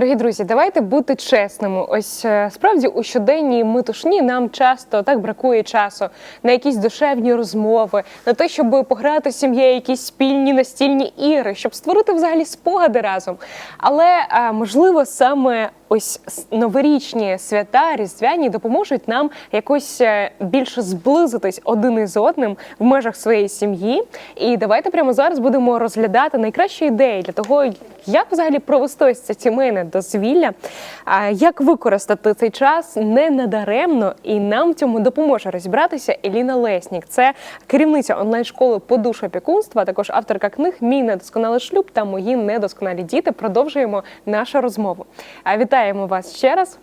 Дорогі друзі, давайте бути чесними. Ось е, справді у щоденній метушні нам часто так бракує часу на якісь душевні розмови, на те, щоб пограти з сім'єю якісь спільні настільні ігри, щоб створити взагалі спогади разом. Але е, можливо саме ось новорічні свята, різдвяні допоможуть нам якось е, більше зблизитись один із одним в межах своєї сім'ї. І давайте прямо зараз будемо розглядати найкращі ідеї для того, як взагалі провести ось це сімейне дозвілля, як використати цей час не надаремно, і нам в цьому допоможе розібратися Еліна Леснік. Це керівниця онлайн-школи по душу опікунства, також авторка книг Мій недосконалий шлюб та мої недосконалі діти. Продовжуємо нашу розмову. А Вітаємо вас ще раз.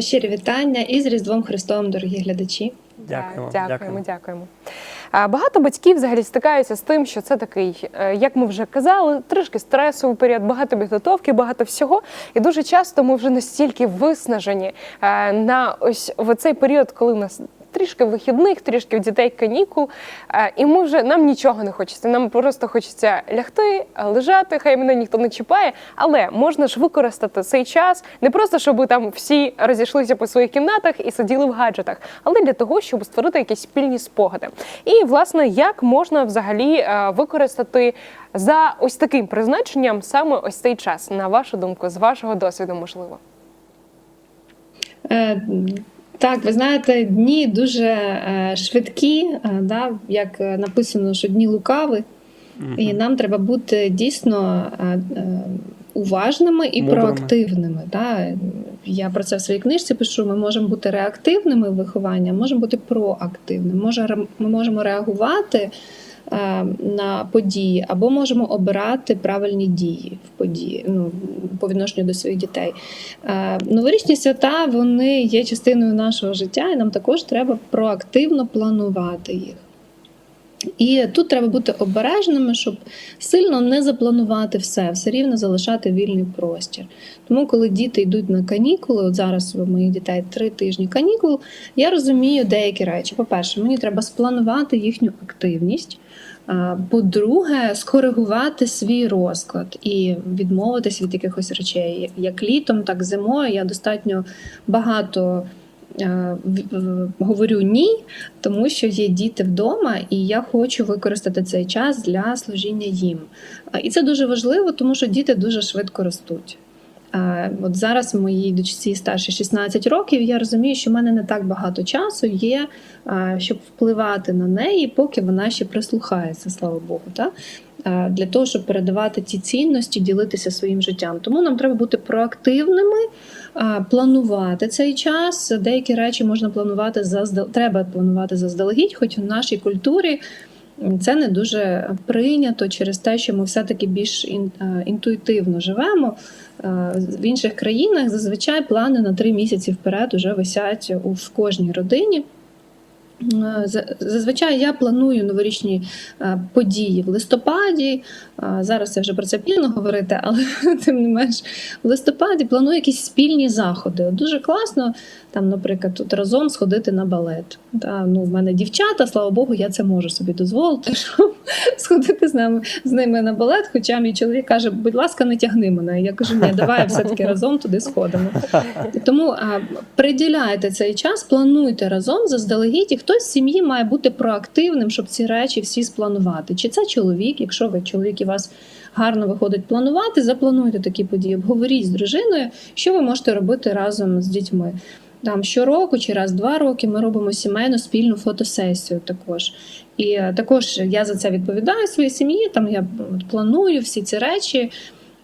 Щирі вітання і з Різдвом Христовим, дорогі глядачі. дякуємо, Дякуємо, дякуємо. дякуємо. дякуємо. Багато батьків взагалі стикаються з тим, що це такий, е, як ми вже казали, трішки стресовий період, багато підготовки, багато всього. І дуже часто ми вже настільки виснажені е, на ось в цей період, коли в нас. Трішки вихідних, трішки в дітей канікул, е, і ми вже нам нічого не хочеться. Нам просто хочеться лягти, е, лежати, хай мене ніхто не чіпає. Але можна ж використати цей час не просто, щоб там всі розійшлися по своїх кімнатах і сиділи в гаджетах, але для того, щоб створити якісь спільні спогади. І власне, як можна взагалі е, використати за ось таким призначенням саме ось цей час, на вашу думку, з вашого досвіду, можливо. Так, ви знаєте, дні дуже е, швидкі, е, да, як е, написано, що дні лукави, і нам треба бути дійсно уважними і Мудрими. проактивними. Да. Я про це в своїй книжці пишу. Ми можемо бути реактивними в вихованні, можемо бути проактивними. Може, ми можемо реагувати е, на події, або можемо обирати правильні дії в події ну, по відношенню до своїх дітей. Е, Новорічні свята вони є частиною нашого життя, і нам також треба проактивно планувати їх. І тут треба бути обережними, щоб сильно не запланувати все, все рівно залишати вільний простір. Тому, коли діти йдуть на канікули, от зараз у моїх дітей три тижні канікул, я розумію деякі речі. По-перше, мені треба спланувати їхню активність. По-друге, скоригувати свій розклад і відмовитись від якихось речей. Як літом, так зимою я достатньо багато говорю ні, тому що є діти вдома, і я хочу використати цей час для служіння їм. І це дуже важливо, тому що діти дуже швидко ростуть. От зараз моїй дочці старші 16 років. Я розумію, що в мене не так багато часу є, щоб впливати на неї, поки вона ще прислухається, слава Богу. Та? А, Для того, щоб передавати ці цінності, ділитися своїм життям. Тому нам треба бути проактивними, планувати цей час. Деякі речі можна планувати заздал... треба планувати заздалегідь, хоч в нашій культурі це не дуже прийнято через те, що ми все-таки більш е, інтуїтивно живемо. Е, В інших країнах зазвичай плани на три місяці вперед вже висять у в кожній родині. Е, за- Зазвичай я планую новорічні е, події в листопаді. Е, Зараз я вже про це пізно говорити, але тим не менш в листопаді планую якісь спільні заходи. Дуже класно, там, наприклад, тут разом сходити на балет. Та, ну, в мене дівчата, слава Богу, я це можу собі дозволити, щоб сходити з нами з ними на балет. Хоча мій чоловік каже, будь ласка, не тягни мене. Я кажу, ні, давай все-таки разом туди сходимо. Тому а, приділяйте цей час, плануйте разом заздалегідь, хтось з сім'ї має бути проактивним, щоб ці речі всі спланувати. Чи це чоловік, якщо ви чоловік і вас гарно виходить планувати, заплануйте такі події, обговоріть з дружиною, що ви можете робити разом з дітьми. Там щороку чи раз два роки ми робимо сімейну спільну фотосесію також. І також я за це відповідаю своїй сім'ї. Там я планую всі ці речі.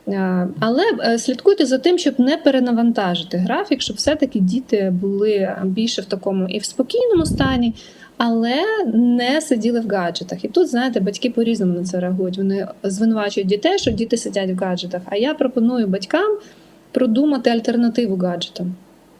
Е, Але е, слідкуйте за тим, щоб не перенавантажити графік, щоб все-таки діти були більше в такому і в спокійному стані, але не сиділи в гаджетах. І тут, знаєте, батьки по-різному на це реагують. Вони звинувачують дітей, що діти сидять в гаджетах. А я пропоную батькам продумати альтернативу гаджетам.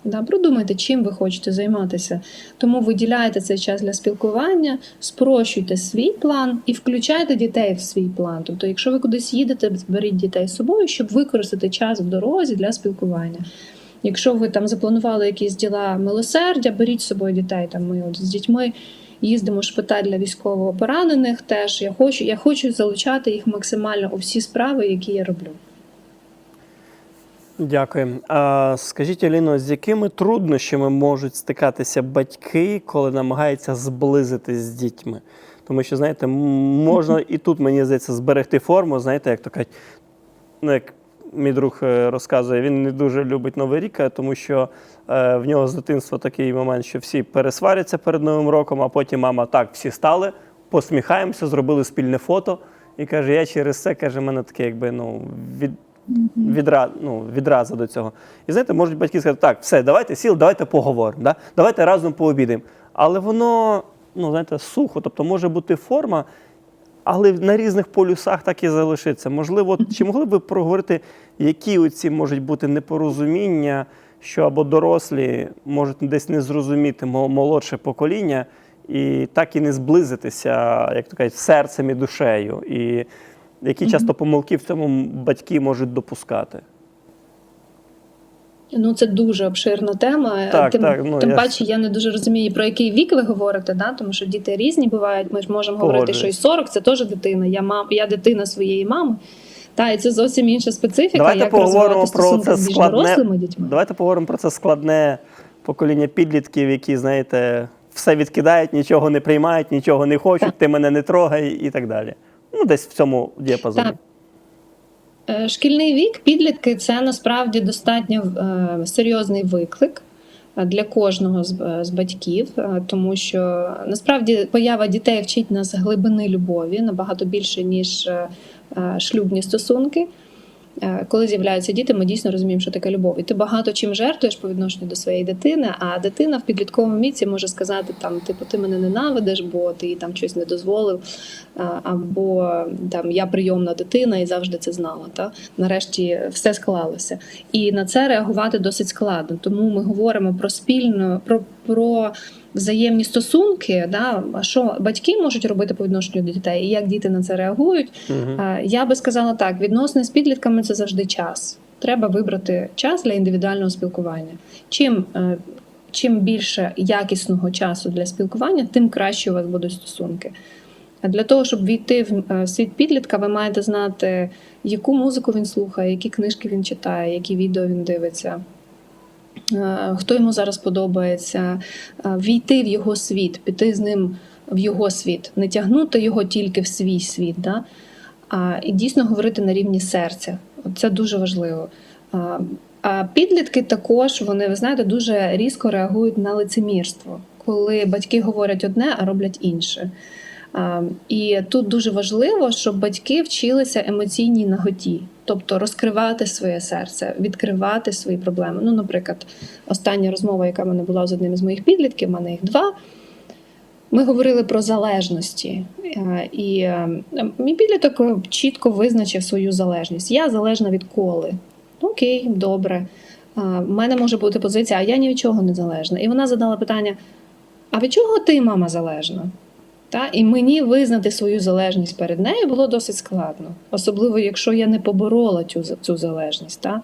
Да, продумайте, чим ви хочете займатися. Тому виділяйте цей час для спілкування, спрощуйте свій план і включайте дітей в свій план. Тобто, якщо ви кудись їдете, беріть дітей з собою, щоб використати час в дорозі для спілкування. Якщо ви там запланували якісь діла милосердя, беріть з собою дітей. Там ми от з дітьми їздимо в шпиталь для військово поранених. Теж я хочу, я хочу залучати їх максимально у всі справи, які я роблю. Дякую. А скажіть, Аліно, з якими труднощами можуть стикатися батьки, коли намагаються зблизитись з дітьми? Тому що, знаєте, можна і тут, мені здається, зберегти форму, знаєте, як то кажуть, ну, як мій друг е, розказує, він не дуже любить Новий рік, е, тому що е, в нього з дитинства такий момент, що всі пересваряться перед Новим роком, а потім мама так, всі стали, посміхаємося, зробили спільне фото. І каже, я через це каже, мене таке, якби ну від, відра, ну, відразу до цього. І знаєте, можуть батьки сказати, так, все, давайте сіл, давайте поговоримо, да? давайте разом пообідаємо. Але воно, ну, знаєте, сухо, тобто може бути форма, але на різних полюсах так і залишиться. Можливо, чи могли б ви проговорити, які оці можуть бути непорозуміння, що або дорослі можуть десь не зрозуміти молодше покоління і так і не зблизитися, як то кажуть, серцем і душею. І які часто помилки в цьому батьки можуть допускати. Ну, це дуже обширна тема. Так, тим так, ну, тим я- паче, я не дуже розумію, про який вік ви говорите, да? тому що діти різні бувають. Ми ж можемо говорити, що і 40 це теж дитина. Я мам, я дитина своєї мами. Та, і це зовсім інша специфіка. Давайте як поговоримо про це більш складне. дорослими дітьми. Давайте поговоримо про це складне покоління підлітків, які, знаєте, все відкидають, нічого не приймають, нічого не хочуть, Так. ти мене не трогай і так далі. Ну, десь в цьому діапазоні. Так. Е, Шкільний вік, підлітки це насправді достатньо е, серйозний виклик е, для кожного з, батьків, тому що насправді поява дітей вчить нас глибини любові набагато більше, ніж шлюбні стосунки. Е, Коли з'являються діти, ми дійсно розуміємо, що таке любов. І ти багато чим жертвуєш по відношенню до своєї дитини, а дитина в підлітковому віці може сказати: там, типу, ти мене ненавидиш, бо ти там щось не дозволив, або там я прийомна дитина і завжди це знала. Та нарешті все склалося. І на це реагувати досить складно. Тому ми говоримо про спільну, про, про взаємні стосунки. Да? Що батьки можуть робити по відношенню до дітей, і як діти на це реагують. Е, Я би сказала так: відносини з підлітками це завжди час. Треба вибрати час для індивідуального спілкування. Чим, е, чим більше якісного часу для спілкування, тим краще у вас будуть стосунки. Для того, щоб війти в е, світ підлітка, ви маєте знати, яку музику він слухає, які книжки він читає, які відео він дивиться, хто йому зараз подобається, е, війти в його світ, піти з ним в його світ, не тягнути його тільки в свій світ. Да? а, і дійсно говорити на рівні серця. Це дуже важливо. А, а підлітки також вони, ви знаєте, дуже різко реагують на лицемірство, коли батьки говорять одне, а роблять інше. І тут дуже важливо, щоб батьки вчилися емоційній наготі, тобто розкривати своє серце, відкривати свої проблеми. Ну, наприклад, остання розмова, яка в мене була з одним із моїх підлітків, в мене їх два. Ми говорили про залежності, Е, і е, мій підліток е, чітко визначив свою залежність. Я залежна від коли. Окей, добре. У мене може бути позиція, а я ні від чого не залежна. І вона задала питання: а від чого ти, мама, залежна? Та? І мені визнати свою залежність перед нею було досить складно, особливо якщо я не поборола цю, цю залежність. Та?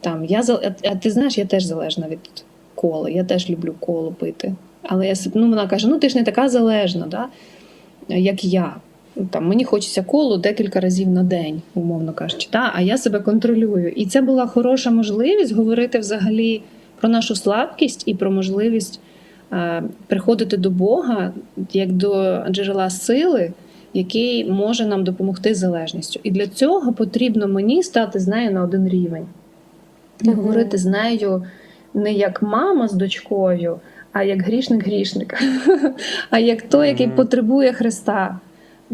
Там, я, а ти знаєш, я теж залежна від коли, я теж люблю коло пити. Але я ну, вона каже: ну ти ж не така залежна, да? як я. Там, мені хочеться колу декілька разів на день, умовно кажучи, та? а я себе контролюю. І це була хороша можливість говорити взагалі про нашу слабкість і про можливість приходити до Бога як до джерела сили, який може нам допомогти з залежністю. І для цього потрібно мені стати з нею на один рівень. І говорити з нею не як мама з дочкою, а як грішник-грішник, а як той, який потребує Христа.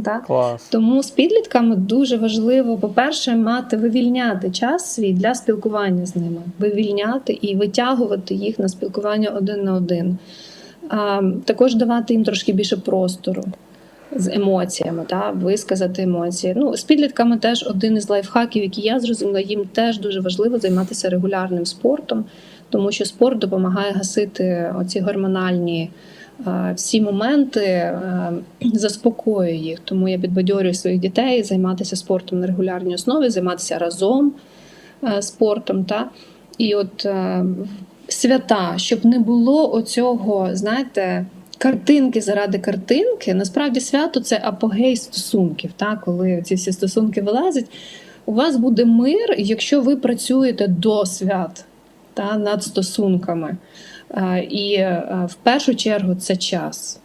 Так? Клас. Тому з підлітками дуже важливо, по-перше, мати вивільняти час свій для спілкування з ними, вивільняти і витягувати їх на спілкування один на один. А, також давати їм трошки більше простору з емоціями, та, висказати емоції. Ну, з підлітками теж один із лайфхаків, які я зрозуміла, їм теж дуже важливо займатися регулярним спортом, тому що спорт допомагає гасити оці гормональні. Всі моменти заспокоює їх, тому я підбадьорюю своїх дітей займатися спортом на регулярній основі, займатися разом спортом. Та? І от свята, щоб не було оцього, знаєте, картинки заради картинки. Насправді свято це апогей стосунків, та? коли ці всі стосунки вилазять. у вас буде мир, якщо ви працюєте до свят та над стосунками. Е, І е, в першу чергу це час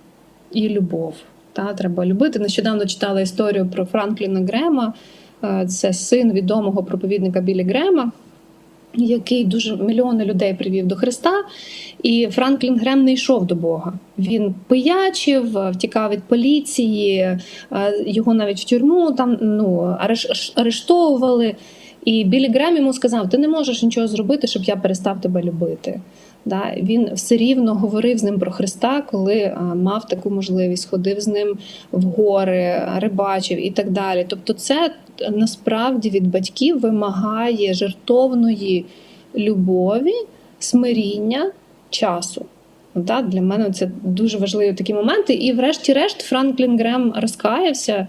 і любов. Та, треба любити. Нещодавно читала історію про Франкліна Грема. Е, Це син відомого проповідника Білі Грема, який дуже мільйони людей привів до Христа. І Франклін Грем не йшов до Бога. Він пиячив, втікав від поліції, його навіть в тюрму там ну, ареш- арештовували. І Білі Грем йому сказав: ти не можеш нічого зробити, щоб я перестав тебе любити. Да, він все рівно говорив з ним про Христа, коли а, мав таку можливість, ходив з ним в гори, рибачив і так далі. Тобто, це насправді від батьків вимагає жертовної любові, смиріння, часу. Да, для мене це дуже важливі такі моменти. І, врешті-решт, Франклін Грем розкаявся, е,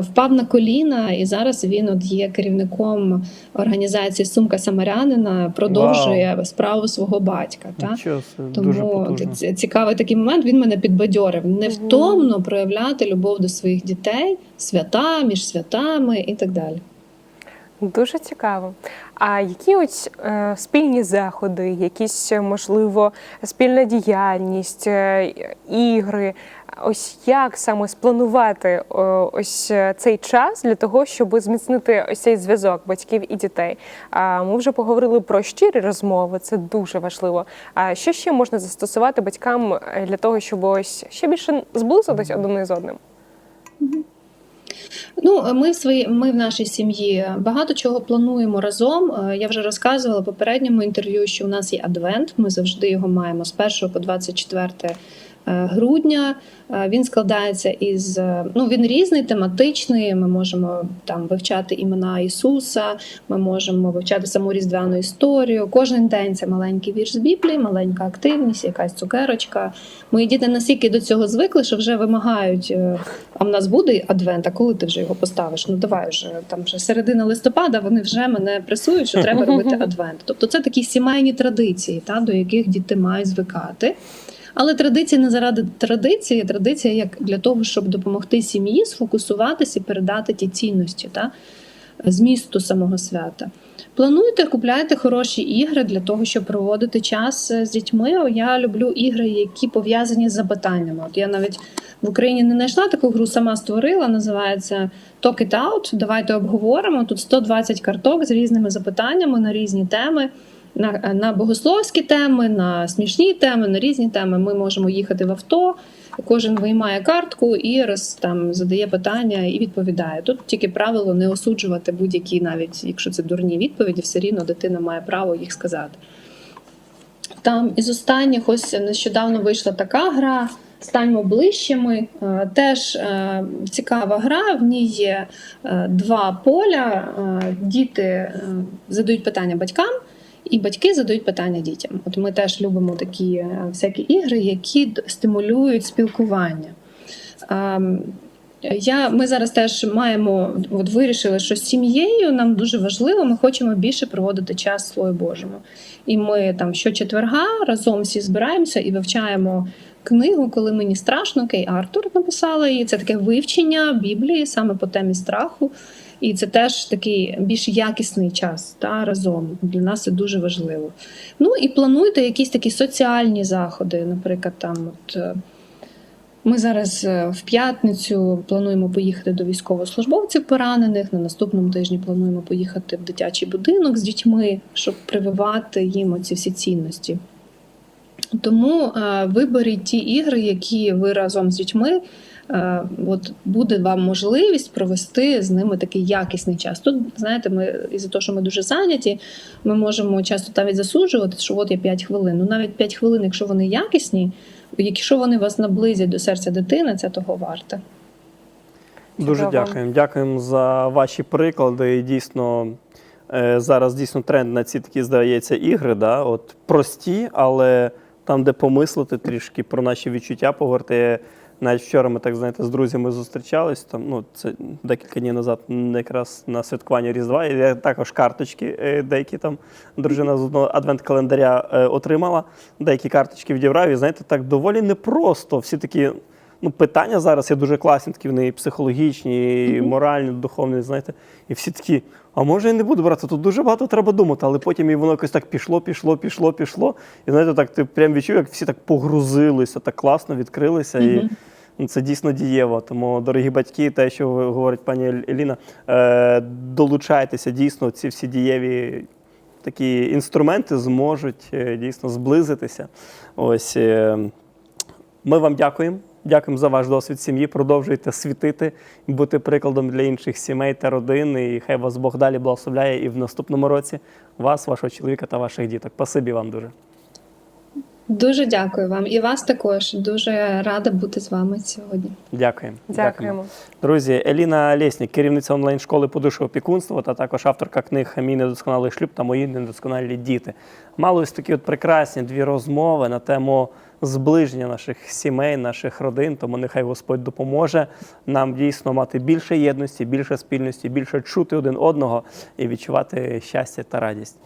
впав на коліна, і зараз він от є керівником організації Сумка Самарянина, продовжує справу свого батька. Та? Це дуже Тому потужно. цікавий такий момент. Він мене підбадьорив невтомно проявляти любов до своїх дітей, свята між святами і так далі. Дуже цікаво. А які ось е, спільні заходи, якісь е, можливо спільна діяльність, е, ігри? Ось як саме спланувати е, ось е, цей час для того, щоб зміцнити ось цей зв'язок батьків і дітей? А ми вже поговорили про щирі розмови, це дуже важливо. А що ще можна застосувати батькам е, для того, щоб ось ще більше зблизитись один із одним? Ну, ми в своїй ми в нашій сім'ї багато чого плануємо разом. Е, Я вже розказувала в попередньому інтерв'ю, що у нас є адвент. Ми завжди його маємо з 1 по 24 е, грудня. Е, Він складається із е, ну він різний, тематичний. Ми можемо там вивчати імена Ісуса, ми можемо вивчати саму різдвяну історію. Кожен день це маленький вірш з Біблії, маленька активність, якась цукерочка. Мої діти настільки до цього звикли, що вже вимагають. е, А в нас буде адвент, а коли ти вже його поставиш? Ну давай вже там вже середина листопада. Вони вже мене пресують, що треба робити адвент. Тобто це такі сімейні традиції, та до яких діти мають звикати. Але традиція не заради традиції, традиція як для того, щоб допомогти сім'ї сфокусуватися і передати ті цінності та змісту самого свята. Плануйте, купляйте хороші ігри для того, щоб проводити час е, з дітьми. Я люблю ігри, які пов'язані з запитаннями. От я навіть в Україні не знайшла таку гру, сама створила. Називається Talk It Out. Давайте обговоримо. Тут 120 карток з різними запитаннями на різні теми. На, на богословські теми, на смішні теми, на різні теми. Ми можемо їхати в авто. Кожен виймає картку і роз, там задає питання і відповідає. Тут тільки правило не осуджувати будь-які, навіть якщо це дурні відповіді, все рівно дитина має право їх сказати. Там із останніх ось нещодавно вийшла така гра. Станьмо ближчими. Е, Теж е, цікава гра. В ній є е, два поля. Діти задають питання батькам, і батьки задають питання дітям. От ми теж любимо такі е, всякі ігри, які стимулюють спілкування. Я, ми зараз теж маємо, от вирішили, що з сім'єю нам дуже важливо, ми хочемо більше проводити час в Божому. І ми там щочетверга разом всі збираємося і вивчаємо книгу, коли мені страшно, Кей Артур написала її. Це таке вивчення Біблії саме по темі страху. І це теж такий більш якісний час та разом. Для нас це дуже важливо. Ну і плануйте якісь такі соціальні заходи, наприклад, там от. е, Ми зараз е, в п'ятницю плануємо поїхати до військовослужбовців поранених. На наступному тижні плануємо поїхати в дитячий будинок з дітьми, щоб прививати їм оці всі цінності. Тому е, виберіть ті ігри, які ви разом з дітьми. е, От буде вам можливість провести з ними такий якісний час. Тут, знаєте, ми із-за того, що ми дуже зайняті, ми можемо часто навіть засуджувати, що от є 5 хвилин. Ну навіть 5 хвилин, якщо вони якісні, якщо вони вас наблизять до серця дитини, це того варте. Дуже Чудово. дякуємо. Дякуємо за ваші приклади. І дійсно е, зараз дійсно тренд на ці такі здається ігри. Да? От прості, але там, де помислити трішки про наші відчуття погорти. Навіть вчора ми так знаєте з друзями зустрічались. Там ну це декілька днів назад, м, якраз на святкування Різдва. Я також карточки е, деякі там дружина з одного адвент-календаря е, отримала. Деякі карточки відібрав. І знаєте, так доволі непросто. Всі такі ну, питання зараз є дуже класні, такі вони і психологічні, і моральні, духовні, знаєте. І всі такі, а може я не буду брати, тут дуже багато треба думати, але потім і воно якось так пішло, пішло, пішло, пішло. І знаєте, так ти прям відчув, як всі так погрузилися, так класно відкрилися. І ну, це дійсно дієво. Тому, дорогі батьки, те, що говорить пані Еліна, е, долучайтеся дійсно, ці всі дієві такі інструменти зможуть е, дійсно зблизитися. Ось е, ми вам дякуємо. Дякуємо за ваш досвід сім'ї. Продовжуйте світити, бути прикладом для інших сімей та родин. І хай вас Бог далі благословляє і в наступному році вас, вашого чоловіка та ваших діток. Пасибі вам дуже. Дуже дякую вам і вас також. Дуже рада бути з вами сьогодні. Дякуємо. Дякуємо. Друзі, Еліна Лєснік, керівниця онлайн-школи подушого опікунства та також авторка книг Мій недосконалий шлюб та мої недосконалі діти. Мали ось такі от прекрасні дві розмови на тему зближення наших сімей, наших родин. Тому нехай Господь допоможе нам дійсно мати більше єдності, більше спільності, більше чути один одного і відчувати щастя та радість.